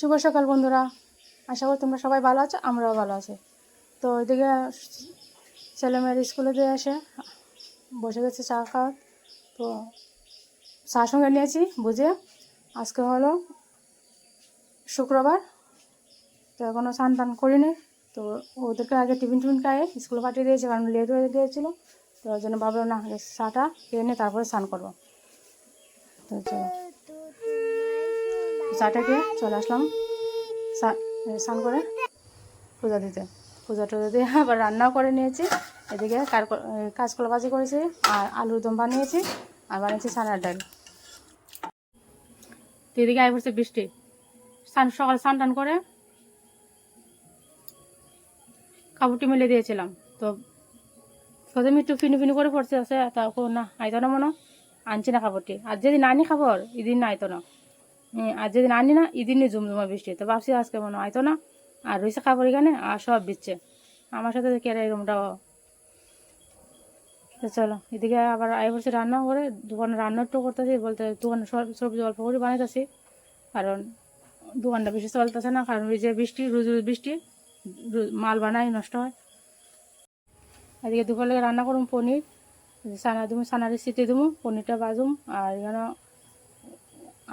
শুভ সকাল, বন্ধুরা। আশা করি তোমরা সবাই ভালো আছো, আমরাও ভালো আছি। তো ওইদিকে ছেলেমেয়ের স্কুলে দিয়ে এসে বসে গেছে চা খাওয়া তো চা সঙ্গে নিয়েছি, বুঝে আজকে হলো শুক্রবার। তো এখনও স্নান টান করিনি, তো ওদেরকে আগে টিফিন টিফিন খাইয়ে স্কুলে পাঠিয়ে দিয়েছে, কারণ লেট হয়ে গিয়েছিল। তো ওই জন্য ভাবলো না চাটা খেয়ে নিয়ে তারপরে স্নান করব। তো চলো। চাটা খেয়ে চলে আসলাম। স্নান করে পূজা দিতে। পূজা টুজা দিয়ে আবার রান্নাও করে নিয়েছি। এদিকে কাঁচকলা ভাজি করেছি, আর আলুর দম বানিয়েছি, আর বানিয়েছি সানার ডাল। এদিকে আই পড়ছে বৃষ্টি। স্নান, সকালে স্নান টান করে কাপড়টি মেলে দিয়েছিলাম। তো প্রথমে একটু ফিনু ফিনি করে পড়ছে, আছে, তা না, আইতো না মনে আনছি না কাপড়টি। আর যেদিন আনি খাবার এদিন আইতো না। আর যেদিন আনি না, এদিনই জুমজুমা বৃষ্টি। তো ভাবছি আজকে মনে হয় আইতো না, আর রয়েছে কাপড় এখানে, আর সব দিচ্ছে। আমার সাথে কেড়ে রুমটাও। চলো, এদিকে আবার আই বলছি রান্না করে দোকানে রান্না একটু করতেছি, বলতে দোকানে সব- সবজি অল্প করে বানাইতেছি। কারণ দোকানটা বেশি চলতেছে না, কারণ ওই যে বৃষ্টি, রোজ রোজ বৃষ্টি মাল বানাই নষ্ট হয়। এদিকে দুপুরে রান্না করুম পনির, সানা দিমু সানারে সিটি দিমু, পনিরটা বাজুম আর এখানে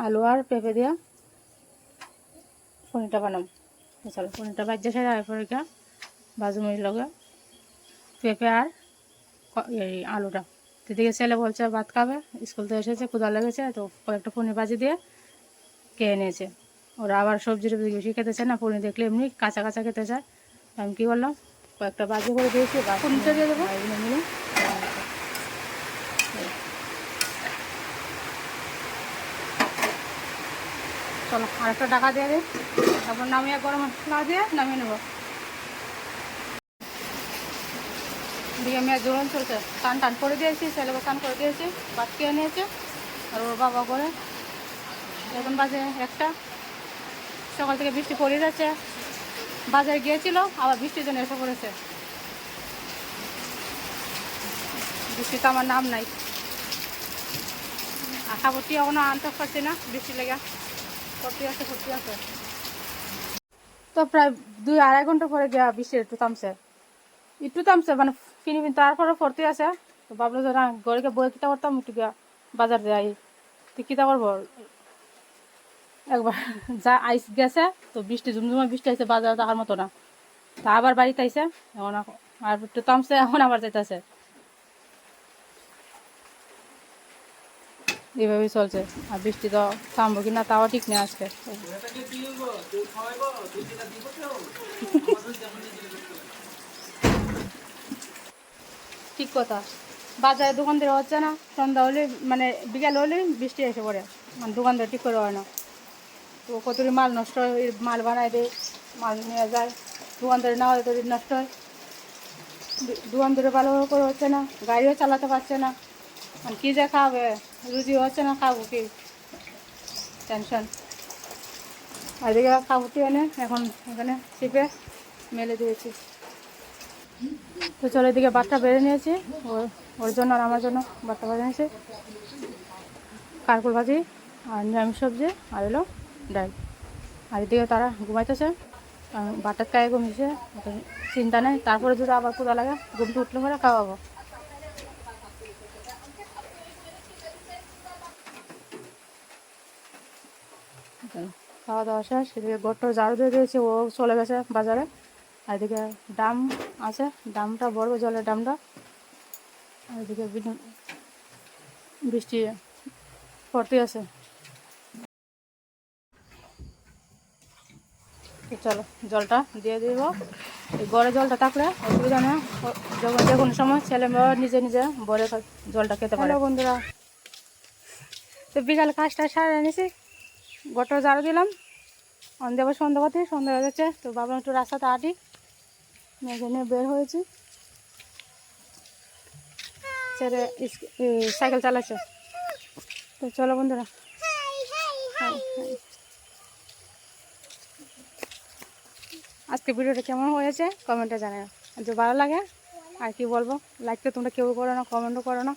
আলু আর পেঁপে দিয়া পনিরটা বানাম। চলো পনিরটা বাজ্যে সেরা এরপরে গা বাজুম এই লগে পেঁপে আর এই আলুটা। দিদিকে ছেলে বলছে ভাত খাবে? স্কুল থেকে এসেছে ক্ষুদা লেগেছে তো কয়েকটা পনির বাজি দিয়ে খেয়ে নিয়েছে। ওরা আবার সবজি টবজি বেশি খেতে চায় না পনির দেখলে এমনি কাঁচা কাঁচা খেতে চায়। আমি কী বললাম কয়েকটা বাজি করে দিয়েছি পনিরটা দিয়ে দেবো? মিলে চলো আর একটা টাকা দিয়ে দিই তারপর নামিয়ে গরম মশলা দিয়ে নামিয়ে নেব। দিয়ে মেয়ে জোরন চলছে। টান টান করে দিয়েছি ছেলেকে টান করে দিয়েছি, ভাত খেয়ে নিয়েছে, আর ওর বাবা করে এখন বাজে একটা। সকাল থেকে বৃষ্টি পড়ে যাচ্ছে। বাজারে গিয়েছিল, আবার বৃষ্টির জন্য এসে পড়েছে। বৃষ্টি তো আমার নাম নাই। আর খাবারটি এখনও আনতে পারছি না, বৃষ্টি লেগে আছে আছে। তো প্রায় দুই, আড়াই ঘণ্টা পরে গিয়া একটু থামছে একটু থামছে মানে কিনি তারপরে আছে। তো ভাবলো যে গড়িকে বই কিতা করতাম একটু গিয়া বাজার যাই। তো কিতা করব একবার যা আইস গেছে, তো বৃষ্টি ঝুমঝুমা বৃষ্টি আইসে বাজারে মতো না। তা আবার বাড়িতে আইসে এখন আর একটু থামছে এখন আবার যাইতেছে। এইভাবেই চলছে। আর বৃষ্টি তো থামবো কি না তাও ঠিক নেই আজকে। ঠিক কথা। বাজারে দোকান দোকানদার হচ্ছে না, সন্ধ্যা হলে মানে বিকাল হলে বৃষ্টি এসে পড়ে। মানে দোকানদার ঠিক করে হয় না। তো কতটি মাল নষ্ট হয় মাল বানায় দেয়, মাল নিয়ে যায়। দোকানদারে না হয় তৈরি নষ্ট হয়। দো- দোকানদারে ভালো করে হচ্ছে না, গাড়িও চালাতে পারছে না। মানে কী যে খাবে? রুজি হচ্ছে না, খাব কি? টেনশন আর এদিকে খাবুটি এনে? এখন এখানে চিপে মেলে দিয়েছি। তো চলো এদিকে বাটটা বেড়ে নিয়েছি। ওর ওর জন্য আর আমার জন্য বাটটা বেড়ে নিয়েছি। কারকুল ভাজি আর নিরামিষ সবজি আর এলো ডাল। আর এদিকে তারা ঘুমাইতেছে। বাটার কায়ে ঘুমিয়েছে। চিন্তা নেই। তারপরে যদি আবার কোদা লাগে ঘুমতে উঠলে পরে খাওয়াবো। খাওয়া দাওয়া শেষ, এদিকে গোটর ঝাড়ু দিয়ে দিয়েছি, ও চলে গেছে বাজারে। আর এদিকে ডাম আছে, ডামটা, বড় জলের ডামটা। আর এদিকে বৃষ্টি পড়তে আছে। তো চলো, জলটা দিয়ে দিব। গড়ে জলটা থাকলে অসুবিধা নেই। যখন যে কোনো সময়, ছেলে মেয়ে নিজে নিজে বরে জলটা খেতে পারে। বন্ধুরা। তো বিকালে কাজটা সারে এনেছি গোটা ঝাড়ু দিলাম। অন্ধে আবার সন্ধ্যা হয়ে যাচ্ছে তো ভাবলাম একটু রাস্তাতে আটি মেঘে নিয়ে বের হয়েছি। ছেড়ে সাইকেল চালাচ্ছে। তো চলো বন্ধুরা। Hi, hi. আজকে ভিডিওটা কেমন হয়েছে কমেন্টে আর যদি ভালো লাগে আর কি বলব? লাইক তো তোমরা কেউ করো না কমেন্টও করো না।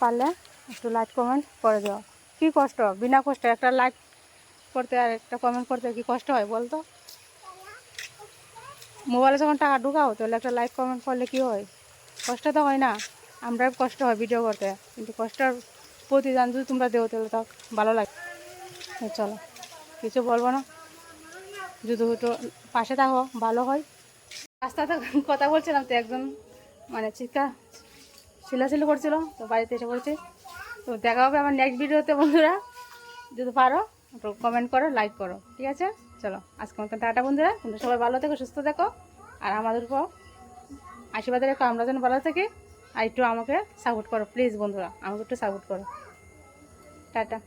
পারলে একটু লাইক কমেন্ট করে দেওয়া কী কষ্ট? বিনা কষ্ট একটা লাইক করতে আর একটা কমেন্ট করতে কি কষ্ট হয় বলতো? মোবাইলে যখন টাকা ঢুকাও, তাহলে একটা লাইক কমেন্ট করলে কি হয়? কষ্ট তো হয় না। আমরা কষ্ট হয় ভিডিও করতে। কিন্তু কষ্টের প্রতিদান যদি তোমরা দেও, তাহলে তো ভালো লাগে। চলো, কিছু বলব না। যদি একটু পাশে থাকো, ভালো হয়। রাস্তাতে কথা বলছিলাম, তো একজন মানে চিৎকার ছিলাছিলি করছিল, তো বাড়িতে এসে পড়েছে তো দেখা হবে আমার নেক্সট ভিডিওতে, বন্ধুরা। যদি পারো একটু কমেন্ট করো লাইক করো, ঠিক আছে? চলো আজকে মতন টাটা, বন্ধুরা। তোমরা সবাই ভালো থেকো, সুস্থ থেকো। আর আমাদের উপর আশীর্বাদ রেখো, আমরা যেন ভালো থাকি। আর একটু আমাকে সাপোর্ট করো প্লিজ বন্ধুরা। আমাকে একটু সাপোর্ট করো। টাটা।